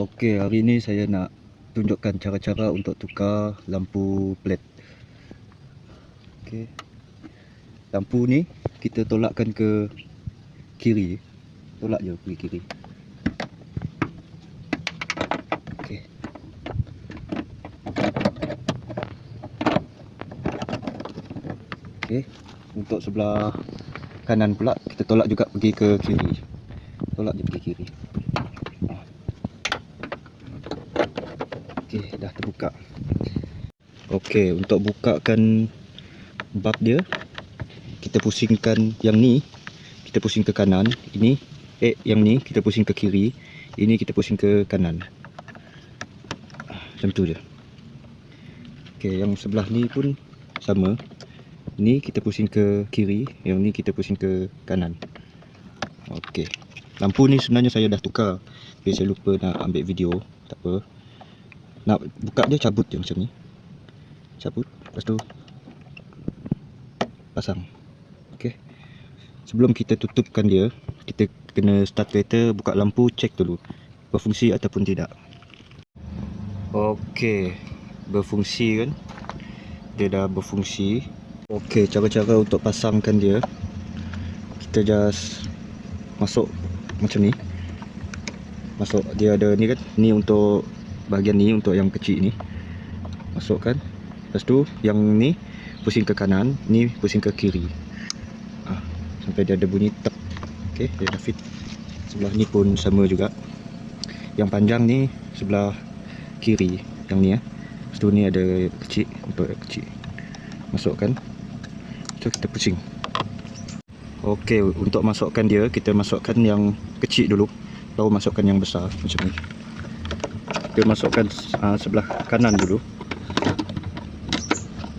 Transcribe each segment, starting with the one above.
Okey, hari ni saya nak tunjukkan cara-cara untuk tukar lampu LED. Okey. Lampu ni kita tolakkan ke kiri. Tolak je pergi kiri. Okey, untuk sebelah kanan pula kita tolak juga pergi ke kiri. Tolak je pergi kiri. Okey, dah terbuka. Okey, untuk bukakan bab dia, kita pusingkan yang ni, kita pusing ke kanan. Ini, eh yang ni kita pusing ke kiri. Ini kita pusing ke kanan. Macam tu je. Okey, yang sebelah ni pun sama. Ni kita pusing ke kiri, yang ni kita pusing ke kanan. Okey. Lampu ni sebenarnya saya dah tukar. Tapi saya lupa nak ambil video. Tak apa. Nak buka dia cabut je macam ni. Cabut. Lepas tu pasang. Okey. Sebelum kita tutupkan dia, kita kena start kereta, buka lampu, cek dulu berfungsi ataupun tidak. Okey. Berfungsi kan? Dia dah berfungsi. Okey, cara-cara untuk pasangkan dia. Kita just masuk macam ni. Masuk dia ada ni kan? Ni untuk bahagian ni untuk yang kecil ni. Masukkan. Lepas tu yang ni pusing ke kanan, ni pusing ke kiri. Ah, sampai dia ada bunyi tep. Okey, dia dah fit. Sebelah ni pun sama juga. Yang panjang ni sebelah kiri, yang ni ya. Lepas tu ni ada kecil untuk yang kecil. Masukkan. So kita pusing. Okey, untuk masukkan dia, kita masukkan yang kecil dulu. Baru masukkan yang besar macam ni. Kita masukkan uh, sebelah kanan dulu.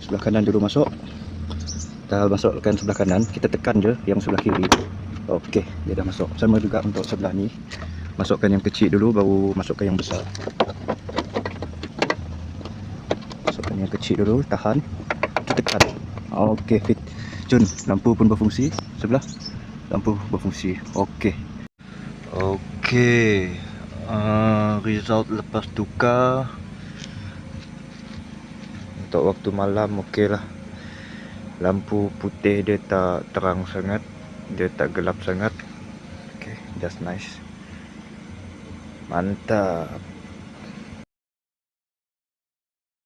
Sebelah kanan dulu masuk. Dah masukkan sebelah kanan, kita tekan je yang sebelah kiri. Okey, dia dah masuk. Sama juga untuk sebelah ni. Masukkan yang kecil dulu baru masukkan yang besar. Masukkan yang kecil dulu, tahan. Kita tekan. Okey, fit. Jun, lampu pun berfungsi. Sebelah lampu berfungsi. Okey. Okey. Uh, result lepas tukar untuk waktu malam okey lah. Lampu putih dia tak terang sangat. Dia tak gelap sangat. Okey, just nice. Mantap.